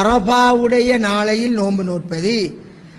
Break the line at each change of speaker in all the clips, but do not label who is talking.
அரபாவுடைய நாளையில் நோன்பு நோற்பது.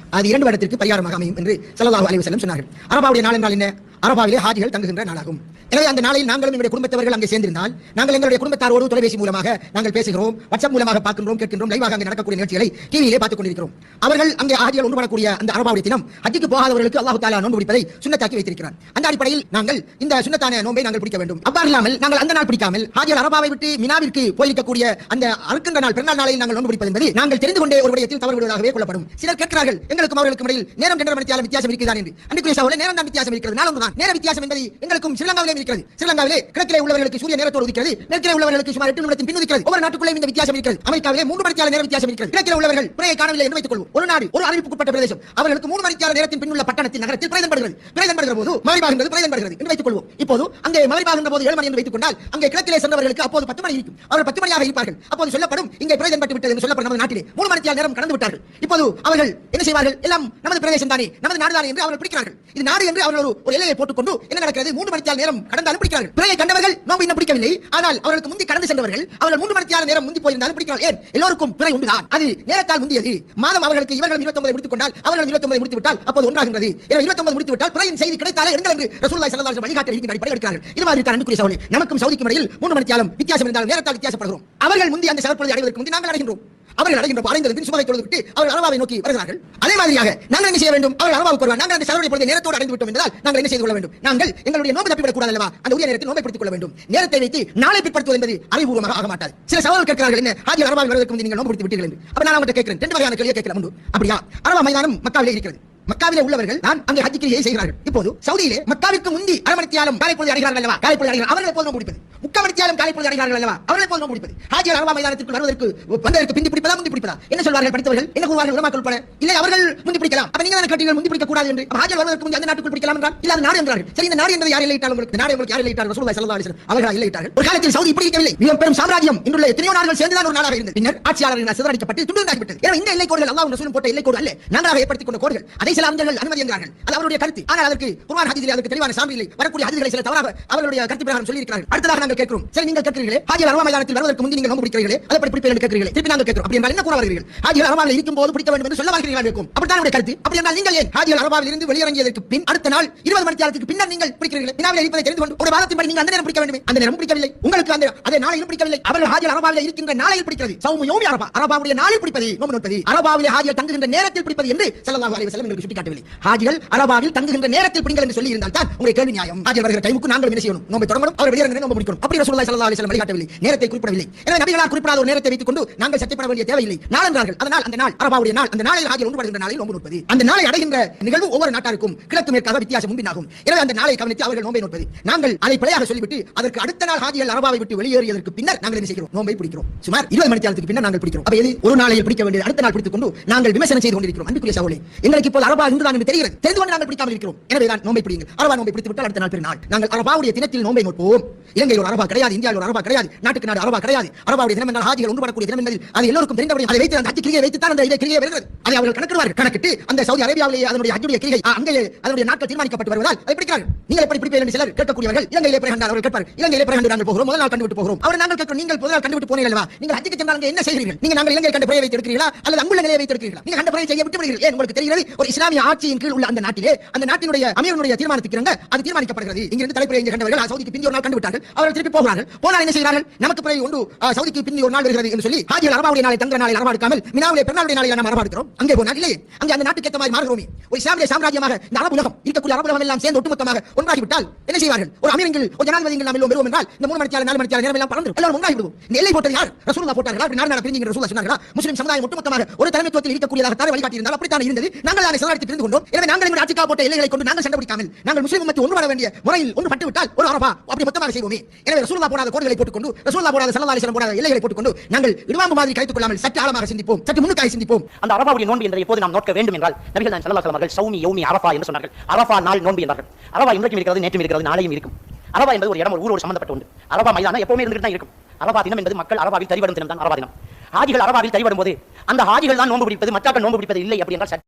அது இரண்டு வருடத்திற்கு பரிகாரமாக அமையும் என்று ஸல்லல்லாஹு அலைஹி வஸல்லம் சொன்னார்கள். அரபாவுடைய நாள் என்றால் என்ன? அரபாவிலே ஹாஜிகள் தங்குகின்ற நாளாகும். எனவே அந்த நாளில் நாங்களும் எங்களுடைய குடும்பத்தவர்கள் அங்கே சேர்ந்திருந்தால் நாங்கள் எங்களுடைய குடும்பத்தாரோடு தொலைபேசி மூலமாக நாங்கள் பேசுகிறோம் வாட்ஸ்அப் மூலமாக பார்க்கின்றோம் கேட்கின்றோம் லைவாக அங்கே நடக்கக்கூடிய நிகழ்ச்சிகளை டிவியிலே பார்த்துக் கொண்டிருக்கிறோம். அவர்கள் அங்கே ஆதியில் ஒன்று பண்ணக்கூடிய அந்த அரபாவுடைய தினம் ஹஜ்ஜுக்கு போகாதவர்களுக்கு அல்லாஹு தாலா நோன்பு பிடிப்பதை சுண்ணத்தாக்கி வைத்திருக்கிறார் அந்த அடிப்படையில் நாங்கள் இந்த சுண்ணத்தான நோன்பை நாங்கள் பிடிக்க வேண்டும். அவ்வாறு இல்லாமல் நாங்கள் அந்த நாள் பிடிக்காமல் ஆதியில் அரபாவை விட்டு மினாவிற்கு போயிருக்கக்கூடிய அந்த அறுக்கின்ற நாள் பிறநாள் நாளில் நாங்கள் நோன்பு பிடிப்பது என்பது நாங்கள் தெரிந்து கொண்டே ஒரு விடயத்தில் தவறு விடுவதாகவே கொள்ளப்படும். சிலர் கேட்கிறார்கள் எங்களுக்கும் அவர்களுக்கும் இடையில் நேரம் ரெண்டரை மணித்தியாலம் வித்தியாசம் இருக்கிறதா என்று. அன்றைக்குரிய சகோதரர் நேரம் தான் வித்தியாசம் இருக்கிறது. நாளும் தான் நேர வித்தியாசம் என்பது எங்களுக்கும் ஸ்ரீலங்காவிலே இருக்கிறது ஸ்ரீலங்காவிலே கிழக்கிலே உள்ளவர்களுக்கு சூரிய நேரத்தோடு உதிக்கிறது. மேற்கிலே உள்ளவர்களுக்கு சுமார் எட்டு நிமிடத்தின் பின் ஒவ்வொரு நாட்டுக்குள்ளே இந்த வித்தியாசம் இருக்கிறது. அமெரிக்காவிலே மூன்று மணித்தியால நேர வித்தியாசம் இருக்கிறது. கிழக்கிலே உள்ளவர்கள் பிறையை காணவில்லை என்று வைத்துக் கொள்வோம். ஒரு நாடு ஒரு அறிவிப்புக்குட்பட்ட பிரதேசம். அவர்களுக்கு மூணு மணித்தியால நேரத்தின் பின் உள்ள பட்டணத்தில் நகரத்தில் பிரயதன்படுகிறது பிரயதன்படுகிற போது மலைபாகின்றது பிரயதன்படுகிறது என்று வைத்துக் கொள்வோம். இப்போது அங்கே மலைபாகின்ற போது ஏழு மணி என்று வைத்துக் கொண்டால் அங்கே கிழக்கிலே சென்றவர்களுக்கு அப்போது பத்து மணி இருக்கும். அவர்கள் பத்து மணியாக இருப்பார்கள். அப்போது சொல்லப்படும் இங்கே பிரயதன்பட்டு விட்டது என்று சொல்லப்படும் நமது நாட்டிலே. மூணு மணித்தியால நேரம் கடந்து விட்டார்கள். இப்போது அவர்கள் என்ன செய்வார்கள்? எல்லாம் நமது பிரதேசம் தானே நமது நாடு தானே என்று அவர்கள் பிடிக்கிறார்கள். இது நாடு என்று அவர்கள் ஒரு- எல்லையை போட்டுக்கொண்டு என்ன நடக்கிறது? மூன்று மணித்தியால நேரம் கடந்தாலும் பிடிக்கிறார்கள். பிறையை கண்டவர்கள் நோம்பு இன்னும் பிடிக்கவில்லை. ஆனால் அவர்களுக்கு முந்தி கடந்து சென்றவர்கள் அவர்கள் மூன்று மணித்தியான நேரம் முந்தி போயிருந்தாலும் பிடிக்கிறார்கள். ஏன்? எல்லோருக்கும் பிறை உண்டுதான். அது நேரத்தால் முந்தியது. மாதம் அவர்களுக்கு இவர்கள் இருபத்தொன்பதை முடித்துக் கொண்டால் அவர்கள் இருபத்தொன்பதை முடித்து விட்டால் அப்போது ஒன்றாகின்றது. எனவே இருபத்தொன்பது முடித்து விட்டால் பிறையின் செய்தி கிடைத்தாலே எடுங்கள் என்று ரசூல்லாய் ஸல்லல்லாஹு அலைஹி வஸல்லம் வழிகாட்டல் இருக்கின்ற அடிப்படையில் எடுக்கிறார்கள். இது மாதிரி தான் அன்புக்குரிய சகோதரர்களே நமக்கும் சவுதிக்கும் இடையில் மூன்று மணித்தியாலும் வித்தியாசம் இருந்தாலும் நேரத்தால் வித்தியாசப்படுகிறோம். அவர்கள் முந்தி அந்த சகற்பொழுதை அடைவதற்கு முந்தி நாங்கள் அடைகின்றோம். அவர்கள் அடைகின்ற அடைந்தது பின் சுமதை தொழுது விட்டு அவர்கள் அரபாவை நோக்கி வருகிறார்கள். அதே மாதிரியாக நாங்கள் என்ன செய்ய வேண்டும்? அவர்கள் அரபாவுக்கு வருவார். நாங்கள் அந்த சகருடைய பொழுது நேரத்தோடு அடைந்து விட்டோம் என்றால் நாங்கள் என்ன செய்து கொள்ள வேண்டும்? நாங்கள் எங்களுடைய நோம்பு தப்பிவிடக் கூடாது அல்லவா? அந்த உரிய நேரத்தில் நோம்பை பிடித்துக் கொள்ள வேண்டும். நேரத்தை வைத்து நாளை பிற்படுத்துவது என்பது அறிவுபூர்வமாக ஆக மாட்டாது. சில சவால்கள் கேட்கிறார்கள் என்ன? ஹாஜி அரபாவில் வருவதற்கு நீங்கள் நோம்பு பிடித்து விட்டீர்கள் என்று. அப்ப நான் அவங்கள்ட்ட கேட்கிறேன். ரெண்டு வகையான கேள்வியை கேட்கலாம் உண்டு. அப்படியா? அரபா மைதானம் மக்காவிலே இருக்கிறது. மக்காவிலே உள்ளவர்கள் தான் அங்கே ஹஜ் கிரியை செய்கிறார்கள். இப்போது சவுதியிலே மக்காவிற்கு முந்தி அரமணித்தியாலும் காலை பொழுது அடைகிறார்கள் அல்லவா? காலை பொழுது அடைகிறார் அவர்களை போதும் முடிப்பது. முக்கமணித்தியாலும் காலை பொழுது அடைகிறார்கள் அல்லவா? அவர்களை போதும் முடிப்பது. பிடிப்பது ஹாஜி அரபா மைதானத்திற்கு வருவதற்கு வந்ததற்கு பிந்தி பிடிப்பதா முந்தி பிடிப்பதா? என்ன சொல்வார்கள் படித்தவர்கள்? என்ன கூறுவார்கள் உலமாக்கள் உட்பட? இல்லை அவர்கள் முந்தி பிடிக்கலாம். அப்ப நீங்க தானே கேட்டீர்கள் முந்தி பிடிக்க கூடாது என்று? அப்ப ஹாஜி வருவதற்கு முந்தி அந்த நாட்டுக்குள் பிடிக்கலாம் என்றால் இல்ல அது நாடு என்றார்கள். சரி இந்த நாடு என்பது யார் இல்லையிட்டால் உங்களுக்கு? நாடு உங்களுக்கு யார் இல்லையிட்டார்கள் ரசூலுல்லாஹி ஸல்லல்லாஹு அலைஹி அவர்கள் இல்லையிட்டார்கள் ஒரு காலத்தில் சவுதி இப்படி இருக்கவில்லை. மிக பெரும் சாம்ராஜ்யம் இன்றுள்ள எத்தனையோ நாடுகள் சேர்ந்துதான் ஒரு நாடாக இருந்தது. பின்னர் ஆட்சியாளர்கள் சிதறடிக்கப்பட்டு துண்டு எனவே இந்த எல்லை கோடுகள் அல்லாஹ் சொல்லும் போட்ட எல்லை கோடு அல்ல. நாங்களாக ஏற்படுத்திக் கொண்ட கோடுகள். அதை சில அறிஞர்கள் அனுமதி என்கிறார்கள் அது அவருடைய கருத்து ஆனால் அதற்கு குர்ஆன் ஹதீஸில் அதற்கு தெளிவான சான்று இல்லை வரக்கூடிய ஹதீஸ்களை சில தவறாக அவர்களுடைய கருத்து பிரகாரம் சொல்லி இருக்கிறார்கள் அடுத்ததாக நாங்கள் கேட்கிறோம் சரி நீங்கள் கேட்கிறீர்களே ஹாஜி அருவா மைதானத்தில் வருவதற்கு முந்தி நீங்கள் நோன்பு பிடிக்கிறீர்களே அதை பற்றி பிடிப்பீர்கள் என்று கேட்கிறீர்களே திருப்பி நாங்கள் கேட்கிறோம் அப்படி என்றால் என்ன கூற வருகிறீர்கள் ஹாஜி அருவாவில் இருக்கும் போது பிடிக்க வேண்டும் என்று சொல்ல வருகிறீர்கள் இருக்கும் அப்படித்தான் என்னுடைய கருத்து அப்படி என்றால் நீங்கள் ஏன் ஹாஜி அருவாவில் இருந்து வெளியிறங்கியதற்கு பின் அடுத்த நாள் இருபது மணி நேரத்துக்கு பின்னர் நீங்கள் பிடிக்கிறீர்கள் வினாவில் இருப்பதை தெரிந்து கொண்டு ஒரு வாரத்தின் படி நீங்கள் அந்த நேரம் பிடிக்க வேண்டும் அந்த நேரம் பிடிக்கவில்லை உங்களுக்கு அந்த அதை நாளையில் பிடிக்கவில்லை அவர்கள் ஹாஜி அரபாவில் இருக்கின்ற நாளையில் பிடிக்கிறது சௌமு யோமி அரபா அரபாவுடைய நாளில் பிடிப்பது நோம்பு நோட்பது அரபாவிலே ஹாஜிகள் தங்குகின்ற நேரத்தில் பிடிப்பது என்று ஸல்லல்லாஹு அலைஹி வஸல்லம் எங்களுக்கு சுட்டிக்காட்டவில்லை. ஹாஜிகள் அரபாவில் தங்குகின்ற நேரத்தில் பிடிங்கள் என்று சொல்லி இருந்தால் தான் உங்களுடைய கேள்வி நியாயம். ஹாஜிகள் வருகிற டைமுக்கு நாங்கள் என்ன செய்யணும்? நோம்பை தொடங்கணும் அவர் வெளியிற நோம்பு முடிக்கணும். அப்படி ரசூலுல்லாஹி ஸல்லல்லாஹு அலைஹி வஸல்லம் வழிகாட்டவில்லை. நேரத்தை குறிப்பிடவில்லை. எனவே நபிகளால் குறிப்பிடாத ஒரு நேரத்தை வைத்துக் கொண்டு நாங்கள் சத்தியப்பட வேண்டிய தேவையில்லை. நாள் என்றார்கள். அதனால் அந்த நாள் அரபாவுடைய நாள் அந்த நாளில் ஹாஜிகள் ஒன்றுபடுகின்ற நாளில் நோம்பு நோட்பது அந்த நாளை அடைகின்ற நிகழ்வு ஒவ்வொரு நாட்டாருக்கும் கிழக்கு மேற்காக வித்தியாசம் முன்பினாகும். எனவே அந்த நாளை கவனித்து அவர்கள் நோம்பை நோட்பது நாங்கள் அதை பிழையாக சொல்லிவிட்டு அதற்கு அடுத்த நாள் ஹாஜிகள் அரபாவை விட்டு வெளியேறியதற்கு பின்னர் நாங்கள் என்ன செய்கிறோம்? நோம்பை பிடிக்கிறோம். சுமார் இருபது மணி நேரத்துக்கு பின்னர் நாங்கள் பிடிக்கிறோம். அப்ப எது? ஒரு நாளையில் பிடிக்க வேண்டியது அடுத்த நாள் பிடித்துக் கொண்டு நாங்கள் விமர்சனம் செய்து கொண்டிருக்கிறோம். அன்புக்குரிய சகோதரி எங்களுக்கு இப்போது அரபா இன்றுதான் என்று தெரிகிறது. தெரிந்து கொண்டு நாங்கள் பிடிக்காமல் இருக்கிறோம். எனவே தான் நோம்பை பிடிங்கள் அரபா நோம்பை பிடித்து விட்டால் அடுத்த நாள் பெருநாள். நாங்கள் அரபாவுடைய தினத்தில் நோம்பை நோட்போம் இலங்கையில் ஒரு அரபா கிடையாது இந்தியாவில் ஒரு அரபா கிடையாது நாட்டுக்கு நாடு அரபா கிடையாது. அரபாவுடைய தினம் என்றால் ஹாஜிகள் ஒன்றுபடக்கூடிய தினம் என்பதில் அது எல்லோருக்கும் தெரிந்தபடி அதை வைத்து அந்த ஹஜ் கிரியை வைத்து தான் அந்த இதை கிரியை வருகிறது அதை அவர்கள் கணக்கிடுவார்கள். கணக்கிட்டு அந்த சவுதி அரேபியாவிலேயே அதனுடைய ஹஜ்ஜுடைய கிரியை ஆ, அங்கே அதனுடைய நாட்கள் தீர்மானிக்கப்பட்டு வருவதால் அதை பிடிக்கிறார்கள். நீங்கள் எப்படி பிடிப்பீர்கள் என்று சிலர் கேட்கக்கூடியவர்கள் இலங்கையிலே பிறகு அவர்கள் கேட்பார் இலங்கையிலே பிறகு நாங்கள் போகிறோம். முதல் நாள் கண்டுவிட்டு போகிறோம். அவர் நாங்கள் கேட்கிறோம் நீங்கள் முதல் நாள் கண்டுவிட்டு போனீர்கள் அல்லவா? நீங்கள் ஹஜ்ஜுக்கு சென்றால் என்ன செய்கிறீர்கள்? நீங்கள் நாங்கள் இலங்கையில் கண்ட பிறையை வைத்து எடுக்கிறீர்களா? அல்லது அங்குள்ள நிலையை வைத்து எடுக்கிறீர்களா? நீங்கள் கண்ட பிறையை செய்ய விட்டு விடுகிறீர்கள் ஏன் உங்களுக்கு தெரிகிறது? ஒரு இஸ்லாமிய ஆட்சியின் கீழ் உள்ள அந்த நாட்டிலே அந்த நாட்டினுடைய அமீரனுடைய தீர்மானத்துக்கு அது தீர்மானிக்கப்படுகிறது. இங்கிருந்து தலைப்புரை இங்கே கண்டவர்கள் சவுதிக்கு பிந்தி ஒரு நாள் கண்டுவிட்டார்கள். அவர்கள் திருப்பி போகிறார்கள். போனால் என்ன செய்கிறார்கள்? நமக்கு பிறகு ஒன்று சவுதிக்கு பிந்தி ஒரு நாள் வருகிறது என்று சொல்லி ஹாஜிகள் அரபாவுடைய நாளை தங்குற நாளை அரபாடுக்காமல் மினாவுடைய பெருநாளுடைய நாளை நாம் அரபாடுக்கிறோம் அங்கே போனால் இல்லையே அங்கே அந்த நாட்டுக்கு ஏற்ற மாதிரி மாறுகிறோமே ஒரு இஸ்லாமிய சாம்ராஜ்யமாக இந்த அரபு உலகம் இருக்கக்கூடிய அரபு உலகம் எல்லாம் சேர்ந்து ஒட்டுமொத்தமாக ஒன்றாகிவிட்டால் என்ன செய்வார்கள்? ஒரு அமீரங்கள் ஒரு ஜனாதிபதிகள் நாம் எல்லோரும் பெறுவோம் என்றால் இந்த மூணு மணித்தியால நாலு மணித்தியால நேரம் எல்லாம் பறந்து எல்லாரும் ஒன்றாகி விடுவோம் இந்த எல்லை போட்டது யார்? ரசூலா போட்டார்களா? அப்படி நாடு நாடு பிரிஞ்சுங்கிற ரசூலா சொன்னார்களா? முஸ்லிம் சமுதாயம் ஒட்டுமொத்தமாக ஒரு தலைமைத்துவத்தில் இருக்கக்கூடியதாக தானே வழிகாட்டி இருந்தால் அப்படித்தான் இருந்தது? நாங்கள் தானே சரணாடி பிரிந்து கொண்டோம். எனவே நாங்கள் எங்கள் ஆட்சிக்காக போட்ட எல்லைகளை கொண்டு நாங்கள் சண்டை பிடிக்காமல் நாங்கள் முஸ்லீம் உம்மத்தை ஒன்றுபட வேண்டிய முறையில் ஒன்று பட்டு விட்டால் ஒரு அரபா அப்படி மொத்தமாக செய்வோமே. எனவே ரசூலுல்லாஹ் போடாத கோடுகளை போட்டுக்கொண்டு ரசூலுல்லாஹ் போடாத ஸல்லல்லாஹு அலைஹி போடாத எல்லைகளை போட்டுக்கொண்டு நாங்கள் இடுவாம்பு மாதிரி கழித்துக் கொள்ளாமல் சற்று ஆழமாக சிந்திப்போம் சற்று முன்னுக்காய் சிந்திப்போம்.
அந்த அரபாவுடைய நோன்பு என்ற எப்போது நாம் நோக்க வேண்டும் என்றால் நபிகள் நான் ஸல்லல்லாஹு அவர்கள் சௌமி யௌமி அரபா என்று சொன்னார்கள். அரபா நாள் நோன்பு என்றார்கள் அரபா இன்றைக்கும் இருக்கிறது நேற்றும் இருக்கிறது நாளையும் இருக்கும். அரபா என்பது ஒரு இடம் ஒரு ஊரோடு சம்பந்தப்பட்ட ஒன்று. அரபா மைதானம் எப்பவுமே இருந்துட்டு தான் இருக்கும். அரபா தினம் என்பது மக்கள் அரபாவில் தரிவடும் தினம் தான் அரபா தினம். ஹாஜிகள் அரபாவில் தரிவடும் போது அந்த ஹாஜிகள் தான் நோன்பு பிடிப்பது மற்றாக்கள் நோன்பு பிடிப்பது இல்லை அப்படி என்றால்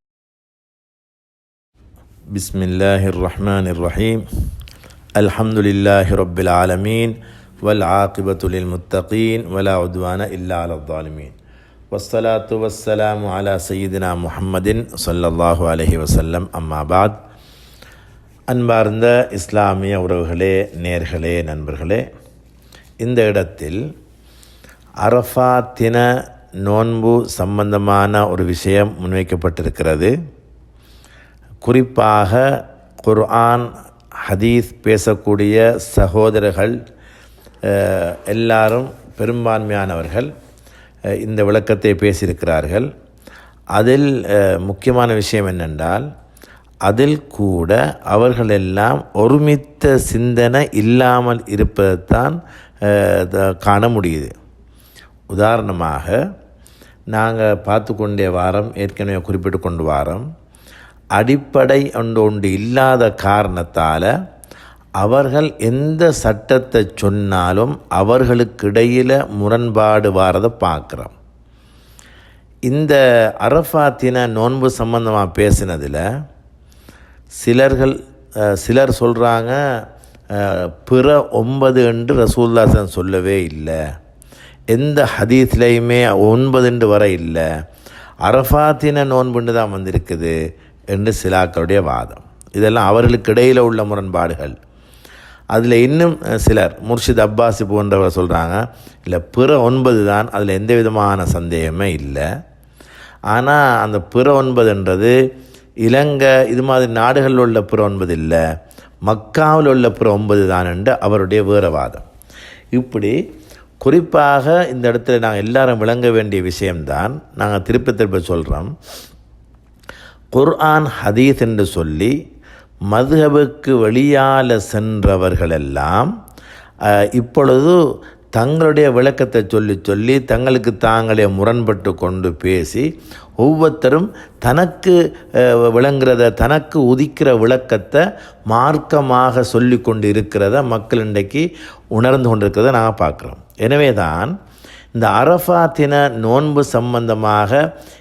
بسم الله الرحمن الرحيم الحمد لله رب العالمين والعاقبة للمتقين ولا عدوان إلا على الظالمين வஸ்ஸலாத்து வஸ்ஸலாமு அலா சையீதினா முஹம்மதின் ஸல்லல்லாஹு அலைஹி வஸல்லம் அம்மாபாத் அன்பார்ந்த இஸ்லாமிய உறவுகளே நேர்களே நண்பர்களே இந்த இடத்தில் அரஃபா தின நோன்பு சம்பந்தமான ஒரு விஷயம் முன்வைக்கப்பட்டிருக்கிறது குறிப்பாக குர்ஆன் ஹதீஸ் பேசக்கூடிய சகோதரர்கள் எல்லாரும் பெரும்பான்மையானவர்கள் இந்த விளக்கத்தை பேசியிருக்கிறார்கள். அதில் முக்கியமான விஷயம் என்னென்றால் அதில் கூட அவர்களெல்லாம் ஒருமித்த சிந்தனை இல்லாமல் இருப்பதைத்தான் காண முடியுது. உதாரணமாக நாங்கள் பார்த்து கொண்டே வாரம் ஏற்கனவே குறிப்பிட்டு கொண்டு வாரம் அடிப்படை ஒன்று ஒன்று இல்லாத காரணத்தால் அவர்கள் எந்த சட்டத்தை சொன்னாலும் அவர்களுக்கிடையில் முரண்பாடு வாரதை பார்க்குறோம் இந்த அரஃபாத்தின நோன்பு சம்பந்தமாக பேசினதில் சிலர்கள் சிலர் சொல்கிறாங்க பிற ஒன்பது என்று ரசூல்லாசன் சொல்லவே இல்லை. எந்த ஹதீஸ்லையுமே ஒன்பது என்று வர இல்லை. அரஃபாத்தின நோன்புன்னு தான் வந்திருக்குது. என்று சிலாக்களுடைய வாதம். இதெல்லாம் அவர்களுக்கு இடையில் உள்ள முரண்பாடுகள். அதில் இன்னும் சிலர் முர்ஷித் அப்பாஸ் போன்றவர் சொல்கிறாங்க இல்லை பிற ஒன்பது தான் அதில் எந்த விதமான சந்தேகமே இல்லை. ஆனால் அந்த பிற ஒன்பதுன்றது இலங்கை இது மாதிரி நாடுகளில் உள்ள பிற ஒன்பது இல்லை. மக்காவில் உள்ள பிற ஒன்பது தான் என்று அவருடைய வேற வாதம். இப்படி குறிப்பாக இந்த இடத்துல நாங்கள் எல்லாரும் விளங்க வேண்டிய விஷயம்தான். நாங்கள் திருப்பி திருப்பி சொல்கிறோம் குர்ஆன் ஹதீஸ் என்று சொல்லி மதுஹபுக்கு வெளியால் சென்றவர்களெல்லாம் இப்பொழுது தங்களுடைய விளக்கத்தை சொல்லி சொல்லி தங்களுக்கு தாங்களே முரண்பட்டு கொண்டு பேசி ஒவ்வொருத்தரும் தனக்கு விளங்குறத தனக்கு உதிக்கிற விளக்கத்தை மார்க்கமாக சொல்லி கொண்டு இருக்கிறத மக்கள் இன்றைக்கு உணர்ந்து கொண்டிருக்கிறத நாங்கள் பார்க்குறோம். எனவே தான் இந்த அரஃபாத்தின நோன்பு சம்பந்தமாக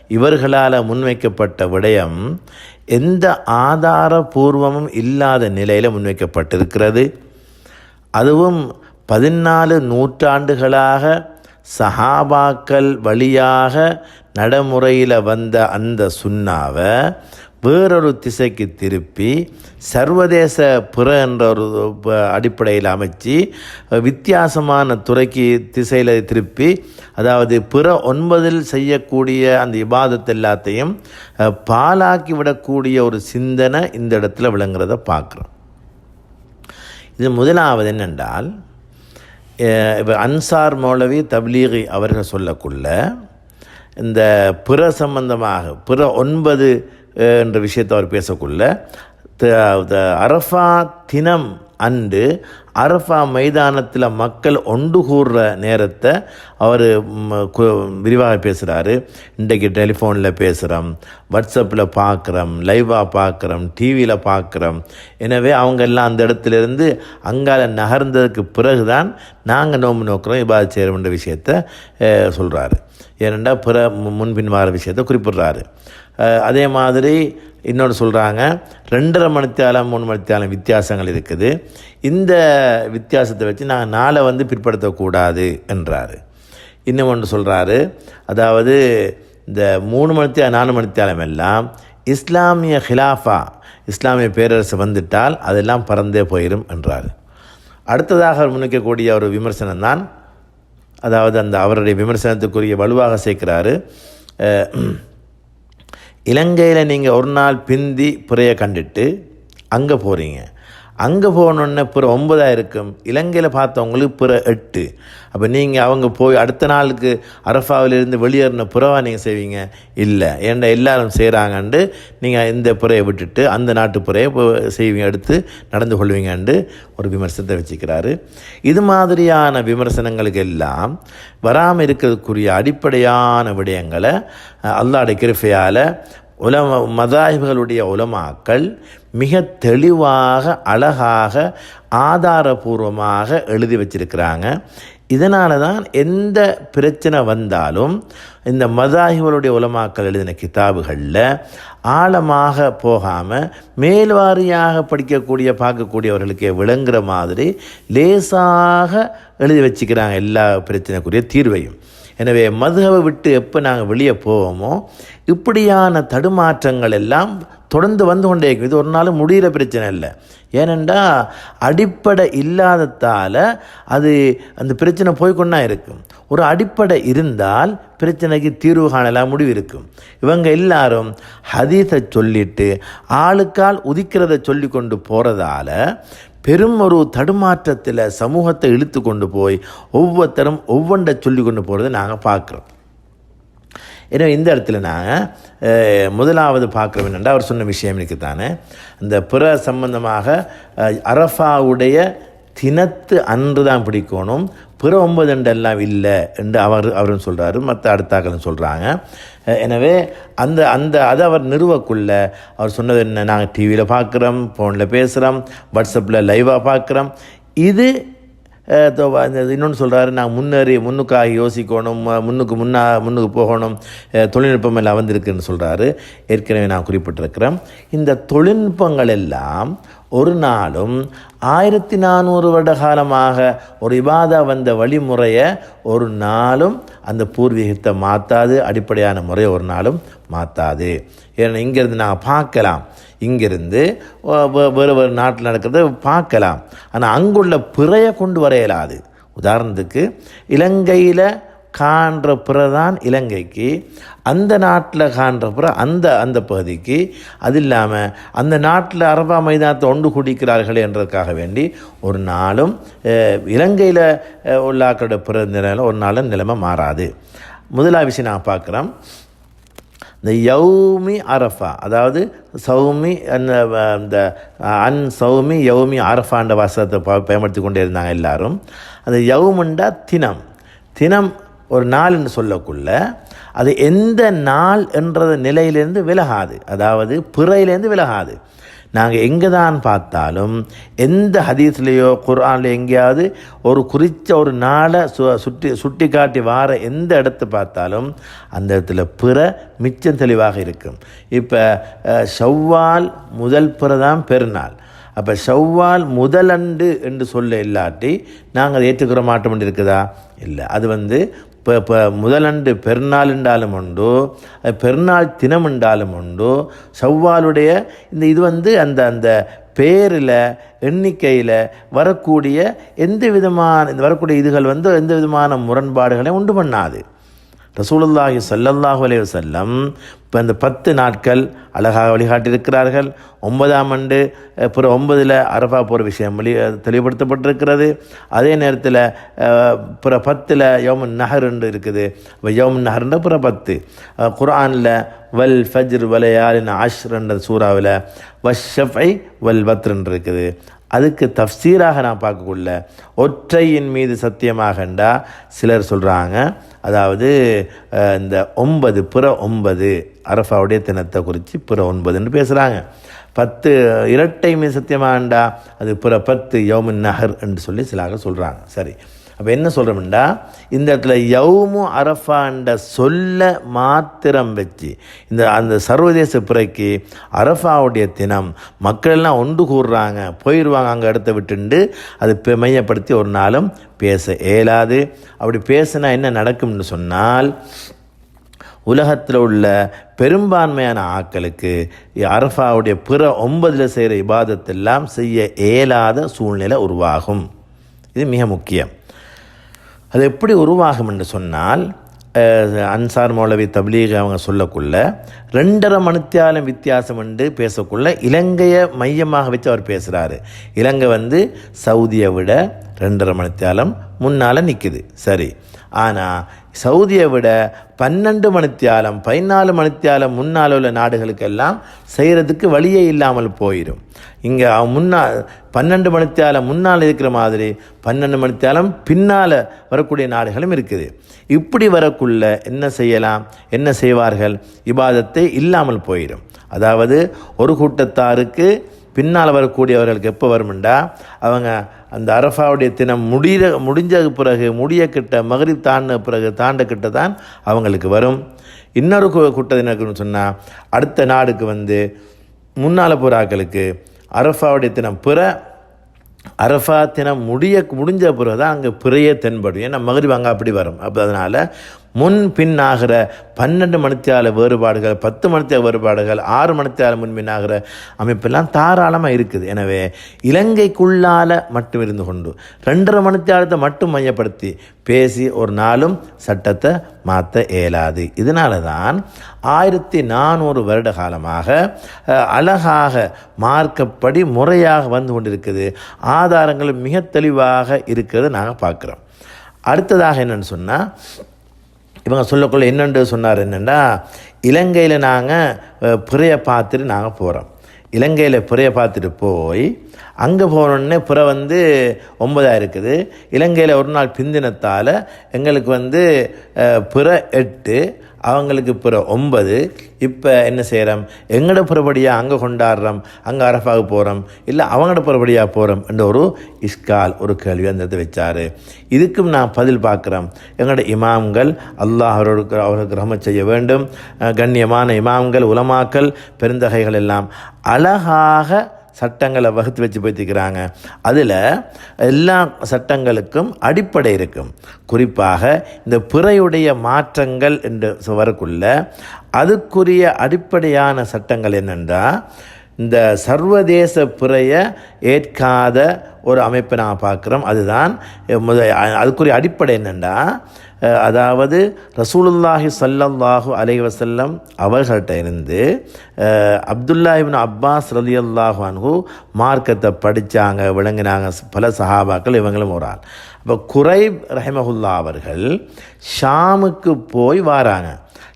இவர்களால் முன்வைக்கப்பட்ட விடயம் எந்த ஆதாரபூர்வமும் இல்லாத நிலையில் முன்வைக்கப்பட்டிருக்கிறது. அதுவும் பதினாலு நூற்றாண்டுகளாக சஹாபாக்கள் வழியாக நடைமுறையில் வந்த அந்த சுண்ணாவை வேறொரு திசைக்கு திருப்பி சர்வதேச புற என்ற ஒரு ப- அடிப்படையில் அமைச்சு வித்தியாசமான துறைக்கு திசையில் திருப்பி அதாவது பிற ஒன்பதில் செய்யக்கூடிய அந்த இபாதத் எல்லாத்தையும் பாலாக்கி விடக்கூடிய ஒரு சிந்தனை இந்த இடத்துல விளங்குறத பார்க்குறோம். இது முதலாவது என்னென்றால் இப்போ அன்சார் மௌலவி தப்லீகி அவர்கள் சொல்லக்குள்ள இந்த பிற சம்பந்தமாக பிற ஒன்பது என்ற விஷயத்தை அவர் பேசக்குள்ள த- அரஃபா தினம் அன்று அரஃபா மைதானத்தில் மக்கள் ஒன்று கூடுற நேரத்தை அவர் விரிவாக பேசுகிறாரு இன்றைக்கு டெலிஃபோனில் பேசுகிறோம் வாட்ஸ்அப்பில் பார்க்குறோம் லைவாக பார்க்குறோம் டிவியில் பார்க்குறோம் எனவே அவங்க எல்லாம் அந்த இடத்துல இருந்து அங்கால நகர்ந்ததுக்கு பிறகு தான் நாங்கள் நோம்பு நோக்கிறோம் இபாத செய்கிறோம்ன்ற விஷயத்தை சொல்கிறாரு ஏனெண்டா பிற முன்பின் வார விஷயத்தை குறிப்பிடுறாரு. அதே மாதிரி இன்னொன்று சொல்கிறாங்க ரெண்டரை மணித்தாலம் மூணு மணித்தாலம் வித்தியாசங்கள் இருக்குது. இந்த வித்தியாசத்தை வச்சு நாங்கள் நாளை வந்து பிற்படுத்தக்கூடாது என்றார். இன்னும் ஒன்று சொல்கிறாரு அதாவது இந்த மூணு மணித்தியா நாலு மணித்தாலம் எல்லாம் இஸ்லாமிய ஹிலாஃபா இஸ்லாமிய பேரரசு வந்துட்டால் அதெல்லாம் பறந்தே போயிடும் என்றார். அடுத்ததாக அவர் முன்வைக்கக்கூடிய ஒரு விமர்சனம் தான் அதாவது அந்த அவருடைய விமர்சனத்துக்குரிய வலுவாக சேர்க்கிறாரு. இலங்கையில் நீங்கள் ஒரு நாள் பிந்தி புறைய கண்டுட்டு அங்கே போகிறீங்க அங்கே போகணுன்னு பிற ஒன்பதாக இருக்கும். இலங்கையில் பார்த்தவங்களுக்கு பிற எட்டு. அப்போ நீங்கள் அவங்க போய் அடுத்த நாளுக்கு அரஃபாவிலிருந்து வெளியேறின புறவா நீங்கள் செய்வீங்க? இல்லை. ஏன்டா எல்லாரும் செய்கிறாங்கண்டு நீங்கள் இந்த புறையை விட்டுட்டு அந்த நாட்டு புறையை இப்போ செய்வீங்க எடுத்து நடந்து கொள்வீங்கண்டு ஒரு விமர்சனத்தை வச்சுக்கிறாரு. இது மாதிரியான விமர்சனங்களுக்கு எல்லாம் வராமல் இருக்கிறதுக்குரிய அடிப்படையான விடயங்களை அல்லாட கிருஃபையால் உலம மதாய்களுடைய உலமாக்கள் மிக தெளிவாக அழகாக ஆதாரபூர்வமாக எழுதி வச்சிருக்கிறாங்க. இதனால தான் எந்த பிரச்சனை வந்தாலும் இந்த மதாஹிகளுடைய உலமாக்கள் எழுதின கிதாபுகளில் ஆழமாக போகாமல் மேல்வாரியாக படிக்கக்கூடிய பார்க்கக்கூடியவர்களுக்கு விளங்குற மாதிரி லேசாக எழுதி வச்சுக்கிறாங்க எல்லா பிரச்சனைக்குரிய தீர்வையும். எனவே மதுகவை விட்டு எப்போ நாங்கள் வெளியே போவோமோ இப்படியான தடுமாற்றங்கள் எல்லாம் தொடர்ந்து வந்து கொண்டே இருக்கும் இது ஒரு நாள் முடிகிற பிரச்சனை இல்லை. ஏனெண்டா அடிப்படை இல்லாததால் அது அந்த பிரச்சனை போய்கொண்டா இருக்கும். ஒரு அடிப்படை இருந்தால் பிரச்சனைக்கு தீர்வு காணலாம் முடிவு இருக்கும். இவங்க எல்லாரும் ஹதீஸை சொல்லிட்டு ஆளுக்கால் உதிக்கிறத சொல்லி கொண்டு போகிறதால பெரும் ஒரு தடுமாற்றத்தில் சமூகத்தை இழுத்து கொண்டு போய் ஒவ்வொருத்தரும் ஒவ்வொன்றை சொல்லி கொண்டு போகிறத நாங்கள் பார்க்குறோம். எனவே இந்த இடத்துல நாங்கள் முதலாவது பார்க்குறோம் என்னென்னா அவர் சொன்ன விஷயம் எனக்கு தானே இந்த பிற சம்பந்தமாக அரஃபாவுடைய தினத்து அன்று தான் பிடிக்கணும். பிற ஒன்பது எல்லாம் இல்லை என்று அவர் அவரும் சொல்கிறாரு மற்ற அடுத்தாக்களும் சொல்கிறாங்க எனவே அந்த அந்த அதை அவர் நிறுவக்குள்ள அவர் சொன்னது என்ன? நாங்கள் டிவியில் பார்க்குறோம் ஃபோனில் பேசுகிறோம் வாட்ஸ்அப்பில் லைவாக பார்க்குறோம். இது இன்னொன்று சொல்கிறாரு நான் முன்னேறி முன்னுக்காக யோசிக்கணும் முன்னுக்கு முன்னா முன்னுக்கு போகணும் தொழில்நுட்பம் எல்லாம் வந்திருக்குன்னு சொல்கிறாரு ஏற்கனவே நான் குறிப்பிட்டிருக்கிறேன். இந்த தொழில்நுட்பங்கள் எல்லாம் ஒரு நாளும் ஆயிரத்தி நானூறு வருட காலமாக ஒரு இபாதா வந்த வழிமுறையை ஒரு நாளும் அந்த பூர்வீகத்தை மாற்றாது அடிப்படையான முறையை ஒரு நாளும் மாற்றாது ஏன்னா இங்கேருந்து நாங்கள் பார்க்கலாம். இங்கிருந்து வேறு வேறு நாட்டில் நடக்கிறத பார்க்கலாம். ஆனால் அங்குள்ள பிறையை கொண்டு வர இயலாது உதாரணத்துக்கு இலங்கையில் காண்ற பிறதான் இலங்கைக்கு அந்த நாட்டில் காண்ற பிற அந்த அந்த பகுதிக்கு. அது இல்லாமல் அந்த நாட்டில் அரபா மைதானத்தை ஒன்று குடிக்கிறார்கள் என்றதுக்காக வேண்டி ஒரு நாளும் இலங்கையில் உள்ள ஆக்களோட பிற நிலையில் ஒரு நாளும் நிலைமை மாறாது. முதலாக விஷயம் நான் பார்க்குறோம் இந்த யௌமி அரஃபா அதாவது சௌமி அந்த இந்த அன் சௌமி யௌமி அரஃபான்ற வாசகத்தை ப- பயன்படுத்தி கொண்டே இருந்தாங்க எல்லாரும். அந்த யௌமுண்டா தினம். தினம் ஒரு நாள்னு சொல்லக்குள்ள அது எந்த நாள் என்றத நிலையிலேருந்து விலகாது. அதாவது பிறையிலேருந்து விலகாது. நாங்கள் எங்கே தான் பார்த்தாலும் எந்த ஹதீஸ்லேயோ குரான்லையோ எங்கேயாவது ஒரு குறித்த ஒரு நாளை சு சுட்டி சுட்டி காட்டி வார எந்த இடத்த பார்த்தாலும் அந்த இடத்துல பிற மிச்சம் தெளிவாக இருக்கும். இப்போ ஷவ்வால் முதல் பிற தான் பெருநாள். அப்போ ஷவ்வால் முதலண்டு என்று சொல்ல இல்லாட்டி நாங்கள் அதை ஏற்றுக்கிற மாட்டோம் இருக்குதா இல்லை. அது வந்து இப்போ இப்போ முதலண்டு பெருநாள் என்றாலும் உண்டு அது பெருநாள் தினம் என்றாலும் உண்டு. செவ்வாலுடைய இந்த இது வந்து அந்த அந்த பேரில் எண்ணிக்கையில் வரக்கூடிய எந்த விதமான இந்த வரக்கூடிய இதுகள் வந்து எந்த விதமான முரண்பாடுகளையும் உண்டு பண்ணாது. ரசூலுல்லாஹி சல்லல்லாஹு அலைய செல்லம் இப்போ இந்த பத்து நாட்கள் அழகாக வழிகாட்டியிருக்கிறார்கள். ஒன்பதாம் ஆண்டு புற ஒன்பதில் அரஃபா போகிற விஷயம் வெளி தெளிவுபடுத்தப்பட்டிருக்கிறது. அதே நேரத்தில் புற பிற பத்தில் யோமன் நஹர் என்று இருக்குது. இப்போ யோமன் நகர்ன்ற பிற பத்து. குரானில் வல் ஃபஜ்ர் வலையாலின் ஆஷ்ரன்ற சூறாவில் வஷஃபை வல் வத்ருன்னு இருக்குது. அதுக்கு தஃப்சீராக நான் பார்க்கக்குள்ள ஒற்றையின் மீது சத்தியமாகண்டா சிலர் சொல்கிறாங்க அதாவது இந்த ஒன்பது புற ஒன்பது அரஃபாவுடைய தினத்தை குறித்து புற ஒன்பதுன்னு பேசுகிறாங்க பத்து இரட்டை மீது சத்தியமாகண்டா அது புற பத்து யோமின் நகர் என்று சொல்லி சிலாக சொல்கிறாங்க சரி. அப்போ என்ன சொல்கிறோம்டா இந்த இடத்துல யௌமு அரஃபான்ற சொல்ல மாத்திரம் வச்சு இந்த அந்த சர்வதேச பிறைக்கு அரஃபாவுடைய தினம் மக்கள் எல்லாம் ஒன்று கூடுறாங்க போயிடுவாங்க அங்கே இடத்த விட்டுண்டு அது பெ- மையப்படுத்தி ஒரு நாளும் பேச இயலாது. அப்படி பேசினா என்ன நடக்கும்னு சொன்னால் உலகத்தில் உள்ள பெரும்பான்மையான ஆக்களுக்கு அரஃபாவுடைய பிற ஒன்பதில் செய்கிற இபாதத்தெல்லாம் செய்ய இயலாத சூழ்நிலை உருவாகும். இது மிக முக்கியம். அது எப்படி உருவாகும் என்று சொன்னால் அன்சார் மௌலவி தப்லீக் அவங்க சொல்லக்குள்ள ரெண்டரை மணித்தியாலம் வித்தியாசம் என்று பேசக்குள்ள இலங்கையை மையமாக வச்சு அவர் பேசுகிறாரு இலங்கை வந்து சவுதியை விட ரெண்டரை மணித்தியாலம் முன்னால் நிற்குது சரி. ஆனால் சவுதியை விட பன்னெண்டு மணித்தியாலம் பதினாலு மணித்தியாலம் முன்னால் உள்ள நாடுகளுக்கெல்லாம் செய்கிறதுக்கு வழியே இல்லாமல் போயிடும் இங்கே முன்னால் பன்னெண்டு மணித்தியாலம் முன்னால் இருக்கிற மாதிரி பன்னெண்டு மணித்தியாலம் பின்னால் வரக்கூடிய நாடுகளும் இருக்குது. இப்படி வரக்குள்ள என்ன செய்யலாம்? என்ன செய்வார்கள்? இபாதத்தை இல்லாமல் போயிடும் அதாவது ஒரு கூட்டத்தாருக்கு பின்னால் வரக்கூடியவர்களுக்கு எப்போ வரும்ண்டா அவங்க அந்த அரஃபாவுடைய தினம் முடிகிற முடிஞ்ச பிறகு முடிய கிட்ட மகரி தாண்டின பிறகு தாண்ட கிட்ட தான் அவங்களுக்கு வரும். இன்னொரு கூட்டத்தினருக்குன்னு சொன்னால் அடுத்த நாடுக்கு வந்து முன்னால் புறாக்களுக்கு அரஃபாவுடைய தினம் பிற அரஃபா தினம் முடிய முடிஞ்ச பிறகு தான் அங்கே பிறையே தென்படும். ஏன்னா மகரிப் அங்கே அப்படி வரும். அப்போ அதனால் முன் பின் ஆகிற பன்னெண்டு மணித்தியால வேறுபாடுகள் பத்து மணித்தியால வேறுபாடுகள் ஆறு மணித்தியால முன் பின் ஆகிற அமைப்பெல்லாம் தாராளமாக இருக்குது. எனவே இலங்கைக்குள்ளால மட்டும் இருந்து கொண்டு ரெண்டரை மணித்தியாலத்தை மட்டும் மையப்படுத்தி பேசி ஒரு நாளும் சட்டத்தை மாற்ற இயலாது. இதனால தான் ஆயிரத்தி நானூறு வருட காலமாக அழகாக மார்க்கப்படி முறையாக வந்து கொண்டிருக்குது. ஆதாரங்கள் மிக தெளிவாக இருக்கிறது நாங்கள் பார்க்குறோம். அடுத்ததாக என்னென்னு சொன்னால் இவங்க சொல்லக்குள்ள என்னென்று சொன்னார் என்னென்னா இலங்கையில் நாங்கள் பிறைய பார்த்துட்டு நாங்கள் போகிறோம் இலங்கையில் பிறைய பார்த்துட்டு போய் அங்கே போனோடனே புற வந்து ஒன்பதாக இருக்குது. இலங்கையில் ஒரு நாள் பிந்தினத்தால் எங்களுக்கு வந்து அஹ், பிற எட்டு அவங்களுக்கு பிற ஒன்பது. இப்போ என்ன செய்கிறோம் எங்களோட புறப்படியாக அங்கே கொண்டாடுறோம். அங்கே அரஃபாக போகிறோம் இல்லை அவங்களோட புறப்படியாக போகிறோம் என்ற ஒரு இஸ்கால் ஒரு கேள்வி அந்த இடத்துல வச்சார். இதுக்கும் நான் பதில் பார்க்குறோம். எங்களோட இமாம்கள் அல்லாஹ் அவர்களுக்கு அவர்களுக்கு ரஹமத் செய்ய வேண்டும். கண்ணியமான இமாம்கள் உலமாக்கள் பெருந்தகைகள் எல்லாம் அழகாக சட்டங்களை வகுத்து வச்சு போய்த்திக்கிறாங்க அதில் எல்லா சட்டங்களுக்கும் அடிப்படை இருக்கும். குறிப்பாக இந்த பிறையுடைய மாற்றங்கள் என்று வரக்குள்ள அதுக்குரிய அடிப்படையான சட்டங்கள் என்னென்றால் இந்த சர்வதேச பிறையை ஏற்காத ஒரு அமைப்பை நான் பார்க்குறோம். அதுதான் முத அதுக்குரிய அடிப்படை என்னென்னா அதாவது ரசூலுல்லாஹி ஸல்லல்லாஹு அலைவசல்லம் அவர்கள்ட்ட இருந்து அஹ், அப்துல்லா இப்னு அப்பாஸ் ரலியல்லாஹு அன்ஹு மார்க்கத்தை படித்தாங்க விளங்கினாங்க பல சஹாபாக்கள் இவங்களும் ஒரு ஆள் அப்போ குறைப் ரஹமஹுல்லா அவர்கள் ஷாமுக்கு போய் வாராங்க.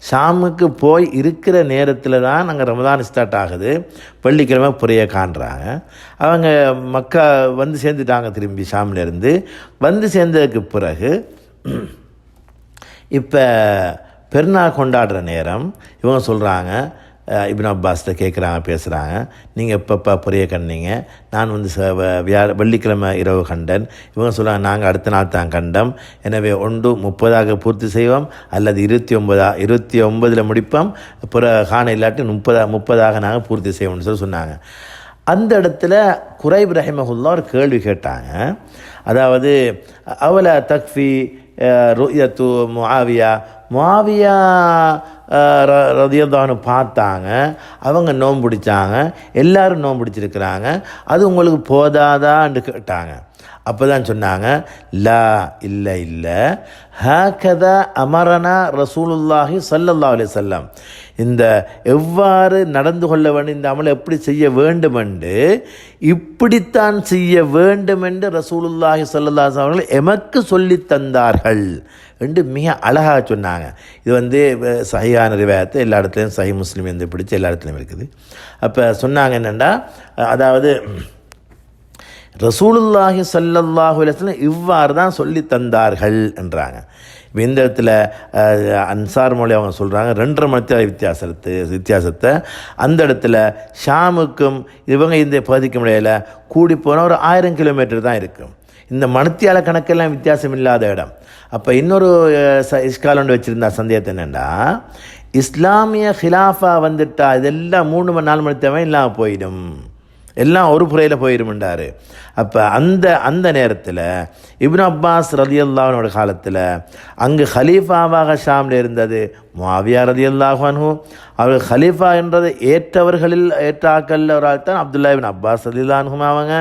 ஷாமுக்கு போய் இருக்கிற நேரத்தில் தான் அங்கே ரமதான் ஸ்டார்ட் ஆகுது. வெள்ளிக்கிழமை புரிய காண்றாங்க. அவங்க மக்கா வந்து சேர்ந்துட்டாங்க திரும்பி ஷாம்லேருந்து வந்து சேர்ந்ததுக்கு பிறகு இப்போ பெருநாள் கொண்டாடுற நேரம் இவங்க சொல்கிறாங்க இப்னு அப்பாஸ்கிட்ட கேட்குறாங்க பேசுகிறாங்க நீங்கள் எப்பப்போ புரிய கண்டீங்க நான் வந்து ச வ- வியா வெள்ளிக்கிழமை இரவு கண்டன். இவங்க சொல்கிறாங்க நாங்கள் அடுத்த நாள் தான் கண்டோம். எனவே ஒன்று முப்பதாக பூர்த்தி செய்வோம் அல்லது இருபத்தி ஒன்பதா இருபத்தி ஒன்பதில் முடிப்போம் புற காண இல்லாட்டி முப்பதா முப்பதாக நாங்கள் பூர்த்தி செய்வோம்னு சொல்லி சொன்னாங்க. அந்த இடத்துல குரைப் ரஹிமகுல்லா ஒரு கேள்வி கேட்டாங்க. அதாவது அவளை தக்ஃபி রুইয়াতু মুআবিয়া। মুআবিয়া ரதியதானு பார்த்தாங்க. அவங்க நோன்பு பிடிச்சாங்க. எல்லாரும் நோன்பு பிடிச்சிருக்கிறாங்க. அது உங்களுக்கு போதாதான்னு கேட்டாங்க. அப்போ தான் சொன்னாங்க லா இல்லை இல்லை. ஹாகத அமரனா ரசூலுல்லாஹி சல்லல்லா அலி வஸல்லம். இந்த எவ்வாறு நடந்து கொள்ள வேண்டும் இந்த அமலை எப்படி செய்ய வேண்டும் என்று இப்படித்தான் செய்ய வேண்டும் என்று ரசூலுல்லாஹி சல்லல்லா அவர்கள் எமக்கு சொல்லித் தந்தார்கள். என்று மிக அழகாக சொன்னாங்க. இது வந்து சஹியான ரிவாயத்தை எல்லா இடத்துலையும் சஹி முஸ்லீம் வந்து பிடிச்சி எல்லா இடத்துலையும் இருக்குது. அப்போ சொன்னாங்க என்னென்னா அதாவது ரசூலுல்லாஹி ஸல்லல்லாஹு அலைஹி இவ்வாறு தான் சொல்லி தந்தார்கள் என்றாங்க. இப்போ இந்த இடத்துல அன்சார் மொழி அவங்க சொல்கிறாங்க ரெண்டரை மணி வித்தியாசத்து வித்தியாசத்தை. அந்த இடத்துல ஷாமுக்கும் இவங்க இந்த பகுதிக்கும் இடையில் கூடி போனால் ஒரு ஆயிரம் கிலோமீட்டர் தான் இருக்கும். இந்த மணத்தியால கணக்கெல்லாம் வித்தியாசம் இல்லாத இடம். அப்போ இன்னொரு அஹ், ச- ஒன்று வச்சுருந்தா சந்தேகத்தை என்னென்னா இஸ்லாமிய ஹிலாஃபா வந்துட்டா இதெல்லாம் மூணு மணி நாலு மணி தேவை இல்லாமல் போயிடும். எல்லாம் ஒரு புறையில் போயிருமெண்டார். அப்போ அந்த அந்த நேரத்தில் இப்னு அப்பாஸ் ரலியல்லாஹனோட காலத்தில் அங்கு ஹலீஃபாவாக ஷாமில் இருந்தது மாவியா ரதி அல்லாஹானு அவர் ஹலீஃபா என்றதை ஏற்றவர்களில் ஏற்ற ஏற்றாக்கல்ல ஒரு ஆள் தான் அப்துல்லா இபின் அப்பாஸ் ரலியல்லாஹும் அவங்க.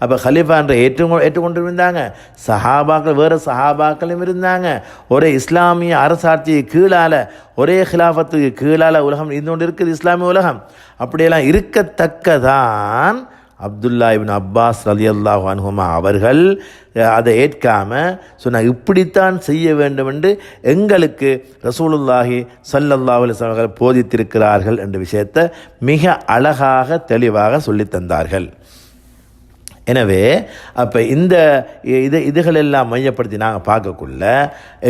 அப்போ ஹலீஃபா என்ற ஏற்று ஏற்றுக்கொண்டு இருந்தாங்க சஹாபாக்கள் வேறு சஹாபாக்களும் இருந்தாங்க ஒரே இஸ்லாமிய அரசாட்சி கீழால ஒரே ஹிலாஃபத்துக்கு கீழால உலகம் இருந்து கொண்டு இருக்குது இஸ்லாமிய உலகம் அப்படியெல்லாம் இருக்கத்தக்கதான் அப்துல்லா இபின் அப்பாஸ் அலி அல்லாஹ் அனுகுமா அவர்கள் அதை ஏற்காம சொன்னாங்க இப்படித்தான் செய்ய வேண்டும் என்று எங்களுக்கு ரசூலுல்லாஹி சல்லல்லா அவர்கள் போதித்திருக்கிறார்கள் என்ற விஷயத்தை மிக அழகாக தெளிவாக சொல்லித் தந்தார்கள் எனவே அப்போ இந்த இது இதுகளெல்லாம் மையப்படுத்தி நாங்கள் பார்க்கக்குள்ள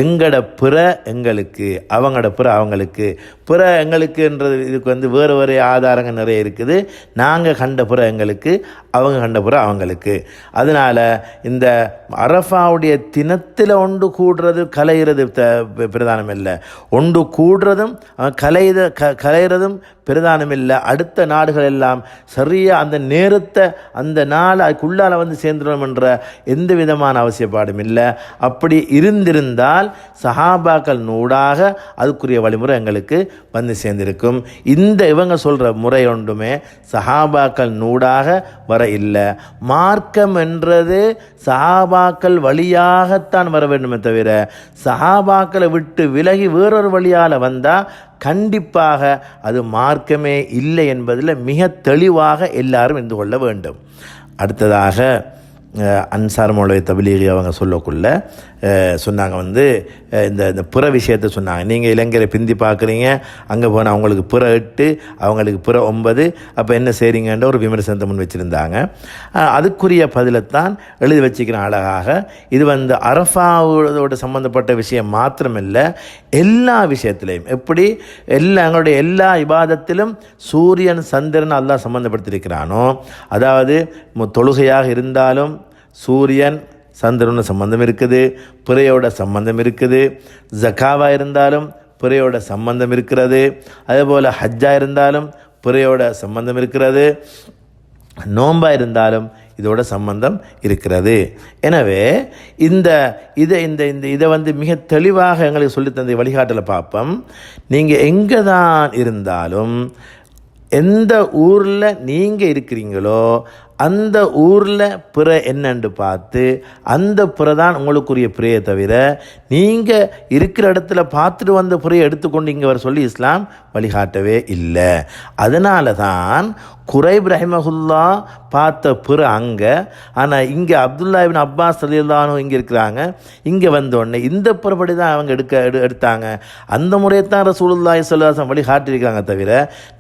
எங்களோட பிற எங்களுக்கு அவங்களோட பிற அவங்களுக்கு பிற எங்களுக்குன்றது இதுக்கு வந்து வேறு வேறு ஆதாரங்கள் நிறைய இருக்குது. நாங்கள் கண்ட பிற எங்களுக்கு அவங்க கண்ட பிற அவங்களுக்கு. அதனால் இந்த அரஃபாவுடைய தினத்தில் ஒன்று கூடுறது கலையிறது த பிரதானம் இல்லை. ஒன்று கூடுறதும் கலைத க கலையிறதும் பிரதானம் இல்லை அடுத்த நாடுகள் எல்லாம் சரியாக அந்த நேரத்தை அந்த நாள் அதுக்குள்ளால் வந்து சேர்ந்துடும் என்ற எந்த விதமான அவசியப்பாடும் இல்லை அப்படி இருந்திருந்தால் சஹாபாக்கள் நூடாக அதுக்குரிய வழிமுறை எங்களுக்கு வந்து சேர்ந்திருக்கும். இந்த இவங்க சொல்கிற முறை ஒன்றுமே சஹாபாக்கள் நூடாக வர இல்லை. மார்க்கம் என்றது சஹாபாக்கள் வழியாகத்தான் வர வேண்டுமே தவிர சஹாபாக்களை விட்டு விலகி வேறொரு வழியால் வந்தால் கண்டிப்பாக அது மார்க்கமே இல்லை என்பதில் மிக தெளிவாக எல்லாரும் இருந்து கொள்ள வேண்டும். அடுத்ததாக அன்சார் மொழி தபிலீகி அவங்க சொல்லக்குள்ள சொன்னாங்க வந்து இந்த இந்த புற விஷயத்தை சொன்னாங்க. நீங்கள் இளைஞரை பிந்தி பார்க்குறீங்க அங்கே போனால் அவங்களுக்கு புற எட்டு அவங்களுக்கு புற ஒன்பது அப்போ என்ன செய்கிறீங்கன்ற ஒரு விமர்சனத்தை முன் வச்சுருந்தாங்க. அதுக்குரிய பதிலைத்தான் எழுதி வச்சுக்கிறேன் அழகாக இது வந்து அரஃபாவோட சம்மந்தப்பட்ட விஷயம் மாத்திரமில்லை எல்லா விஷயத்திலையும். எப்படி? எல்லா எங்களுடைய எல்லா இபாதத்திலும் சூரியன் சந்திரன் எல்லாம் சம்மந்தப்படுத்தியிருக்கிறானோ அதாவது தொழுகையாக இருந்தாலும் சூரியன் சந்திரனோட சம்பந்தம் இருக்குது பிறையோட சம்பந்தம் இருக்குது ஜக்காவா இருந்தாலும் பிறையோட சம்பந்தம் இருக்கிறது அதேபோல் ஹஜ்ஜா இருந்தாலும் பிறையோட சம்பந்தம் இருக்கிறது நோம்பாக இருந்தாலும் இதோட சம்பந்தம் இருக்கிறது. எனவே இந்த இதை இந்த இந்த இதை வந்து மிக தெளிவாக எங்களுக்கு சொல்லித்தந்த வழிகாட்டலை பார்ப்போம். நீங்கள் எங்கே தான் இருந்தாலும் எந்த ஊரில் நீங்கள் இருக்கிறீங்களோ அந்த ஊரில் பிற என்னன்னு பார்த்து அந்த பிற தான் உங்களுக்குரிய பிறையை தவிர நீங்கள் இருக்கிற இடத்துல பார்த்துட்டு வந்த பிறையை எடுத்துக்கொண்டு இங்கே வர சொல்லி இஸ்லாம் வழிகாட்டவே இல்லை. அதனால தான் குரைப் ரஹிமஹுல்லா பார்த்த பிற அங்கே ஆனால் இங்கே அப்துல்லாபின் அப்பாஸ் அலில்லானும் இங்கே இருக்கிறாங்க. இங்கே வந்தோடனே இந்த புறப்படி தான் அவங்க எடுக்க எடு எடுத்தாங்க. அந்த முறையை தான் ரசூலுல்லாய் சொல்லாசம் வழி காட்டியிருக்காங்க தவிர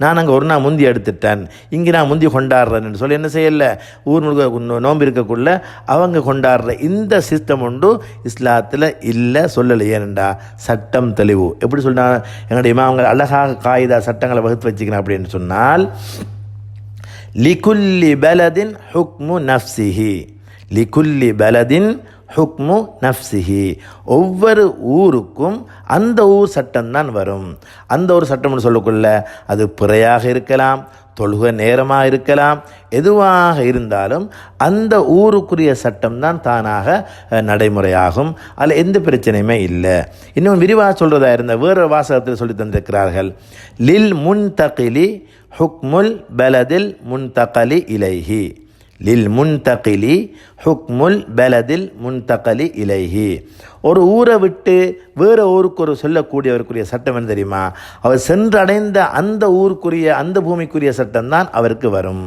நான் அங்கே ஒரு நாள் முந்தி எடுத்துட்டேன். இங்கே நான் முந்தி கொண்டாடுறேன்னு சொல்லி என்ன செய்யலை? ஊர் முழுக்க நோம்பு நோன்பு இருக்கக்குள்ள அவங்க கொண்டாடுற இந்த சிஸ்டம் உண்டு இஸ்லாத்தில் இல்லை சொல்லலை ஏனண்டா சட்டம் தெளிவு. எப்படி சொன்னால் எங்களுடைய இமாமங்கள் அழகாக காயிதா சட்டங்களை வகுத்து வச்சுக்கிறேன் அப்படின்னு சொன்னால் லிகுல்லி பலதின் ஹுக்மு நஃப்சிஹி. லிகுல்லி பலதின் ஹுக்மு நஃப்சிஹி. ஒவ்வொரு ஊருக்கும் அந்த ஊர் சட்டம்தான் வரும். அந்த ஒரு சட்டம்னு சொல்லக்குள்ள அது பிறையாக இருக்கலாம் தொழுக நேரமாக இருக்கலாம் எதுவாக இருந்தாலும் அந்த ஊருக்குரிய சட்டம் தான் தானாக நடைமுறையாகும். அதில் எந்த பிரச்சனையுமே இல்லை. இன்னும் விரிவாக சொல்கிறதா இருந்த வேறு வாசகத்தில் சொல்லி தந்திருக்கிறார்கள். லில் முன் தகிலி ஹுக்முல் பலதில் முன்தகலி இலைஹி. லில் முன் தகிலி ஹுக்முல் பலதில் முன்தகலி இலைஹி. ஒரு ஊரை விட்டு வேறு ஊருக்கு ஒரு சொல்லக்கூடியவருக்குரிய சட்டம் என்ன தெரியுமா? அவர் சென்றடைந்த அந்த ஊருக்குரிய அந்த பூமிக்குரிய சட்டம் தான் அவருக்கு வரும்.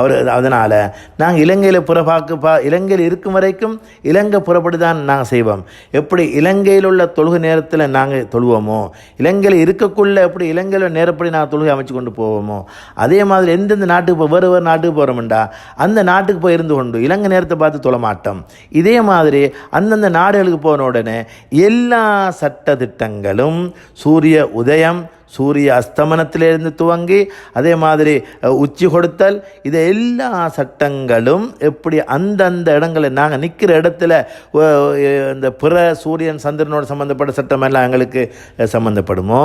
அவர் அதனால் நாங்கள் இலங்கையில் புறப்பாக்கு பா இலங்கையில் இருக்கும் வரைக்கும் இலங்கை புறப்படி தான் நாங்கள் செய்வோம். எப்படி இலங்கையில் உள்ள தொழுகு நேரத்தில் நாங்கள் தொழுவோமோ? இலங்கையில் இருக்கக்குள்ள எப்படி இலங்கையில் நேரப்படி நாங்கள் தொழுகை அமைச்சு கொண்டு போவோமோ? அதே மாதிரி எந்தெந்த நாட்டுக்கு போ வேறு வேறு நாட்டுக்கு போகிறோம்டா அந்த நாட்டுக்கு போய் இருந்து கொண்டு இலங்கை நேரத்தை பார்த்து தொழ மாட்டோம். இதே மாதிரி அந்தந்த நாடுகளுக்கு போனோட உடனே எல்லா சட்ட திட்டங்களும் சூரிய உதயம் சூரிய அஸ்தமனத்திலிருந்து துவங்கி அதே மாதிரி உச்சி கொடுத்தல் இது எல்லா சட்டங்களும் எப்படி அந்தந்த இடங்களில் நாங்கள் நிற்கிற இடத்துல இந்த பிற சூரியன் சந்திரனோட சம்மந்தப்பட்ட சட்டம் எல்லாம் எங்களுக்கு சம்மந்தப்படுமோ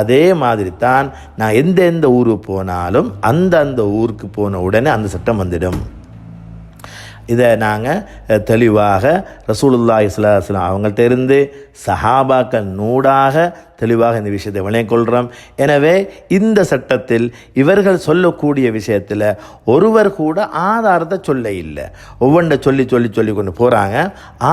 அதே மாதிரி தான் நான் எந்த எந்த ஊருக்கு போனாலும் அந்த அந்த ஊருக்கு போன உடனே அந்த சட்டம் வந்துடும். இதை நாங்கள் தெளிவாக ரசூலுல்லாஹி ஸல்லல்லாஹு அவங்கள்ட்ட இருந்து சஹாபாக்கள் நூடாக தெளிவாக இந்த விஷயத்தை விளையக்கொள்கிறோம் எனவே இந்த சட்டத்தில் இவர்கள் சொல்லக்கூடிய விஷயத்தில் ஒருவர் கூட ஆதாரத்தை சொல்ல இல்லை. ஒவ்வொன்றை சொல்லி சொல்லி சொல்லி கொண்டு போகிறாங்க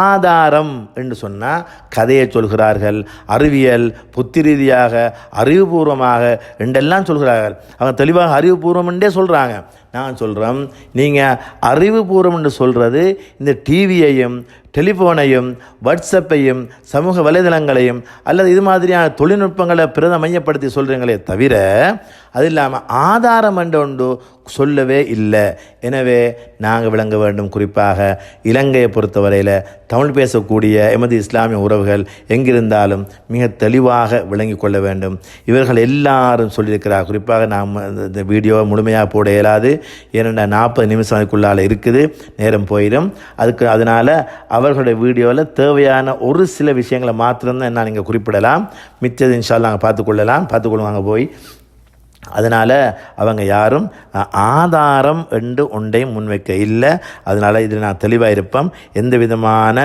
ஆதாரம் என்று சொன்னால் கதையை சொல்கிறார்கள் அறிவியல் புத்தி ரீதியாக அறிவுபூர்வமாக என்றெல்லாம் சொல்கிறார்கள். அவங்க தெளிவாக அறிவுபூர்வம் என்றே சொல்கிறாங்க நான் சொல்கிறோம் நீங்கள் அறிவுபூர்வம் என்று சொல்கிறது இந்த டிவியையும் டெலிஃபோனையும் வாட்ஸ்அப்பையும் சமூக வலைதளங்களையும் அல்லது இது மாதிரியான தொழில்நுட்பங்களை பிரதமையப்படுத்தி சொல்கிறீங்களே தவிர அது இல்லாமல் ஆதாரம் என்ற ஒன்று சொல்லவே இல்லை. எனவே நாங்கள் விளங்க வேண்டும். குறிப்பாக இலங்கையை பொறுத்தவரையில் தமிழ் பேசக்கூடிய எமது இஸ்லாமிய உறவுகள் எங்கிருந்தாலும் மிக தெளிவாக விளங்கி கொள்ள வேண்டும். இவர்கள் எல்லாரும் சொல்லியிருக்கிறார் குறிப்பாக நாம் இந்த- வீடியோவை முழுமையாக போட இயலாது. ஏனென்றால் நாற்பது நிமிஷம் அதுக்குள்ளால் இருக்குது. நேரம் போயிடும். அதுக்கு அதனால் அவர்களுடைய வீடியோவில் தேவையான ஒரு சில விஷயங்களை மாத்திரம்தான் நான் இங்கே குறிப்பிடலாம். மிச்சது இன்ஷால் நாங்கள் பார்த்துக்கொள்ளலாம் பார்த்துக்கொள்வாங்க போய் அதனால் அவங்க யாரும் ஆதாரம் என்று ஒன்றையும் முன்வைக்க இல்லை. அதனால் இதில் நான் தெளிவாக இருப்பேன். எந்த விதமான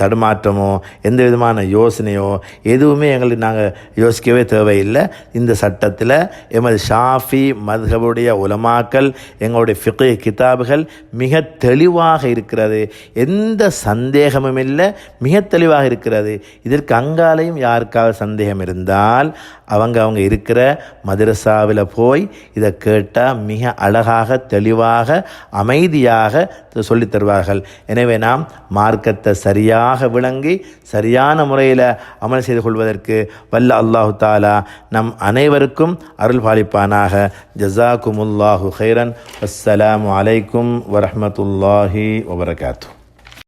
தடுமாற்றமோ எந்த விதமான யோசனையோ எதுவுமே எங்களுக்கு நாங்கள் யோசிக்கவே தேவையில்லை. இந்த சட்டத்தில் எமது ஷாஃபி மதுகபுடைய உலமாக்கல் எங்களுடைய ஃபிqh கிதாபுகள் மிக தெளிவாக இருக்கிறது. எந்த சந்தேகமும் இல்லை மிக தெளிவாக இருக்கிறது. இதற்கு அங்காலையும் யாருக்காக சந்தேகம் இருந்தால் அவங்க அவங்க இருக்கிற மதரசாவில் போய் இதை கேட்டால் மிக அழகாக தெளிவாக அமைதியாக சொல்லித் தருவார்கள். எனவே நாம் மார்க்கத்தை சரியாக விளங்கி சரியான முறையில் அமல் செய்து கொள்வதற்கு வல்ல அல்லாஹு தாலா நம் அனைவருக்கும் அருள் பாலிப்பானாக. ஜசாக்குமுல்லாஹு ஹைரன் அஸ்ஸலாம் அலைக்கும் வரமத்துல்லாஹி வபரகாத்தூ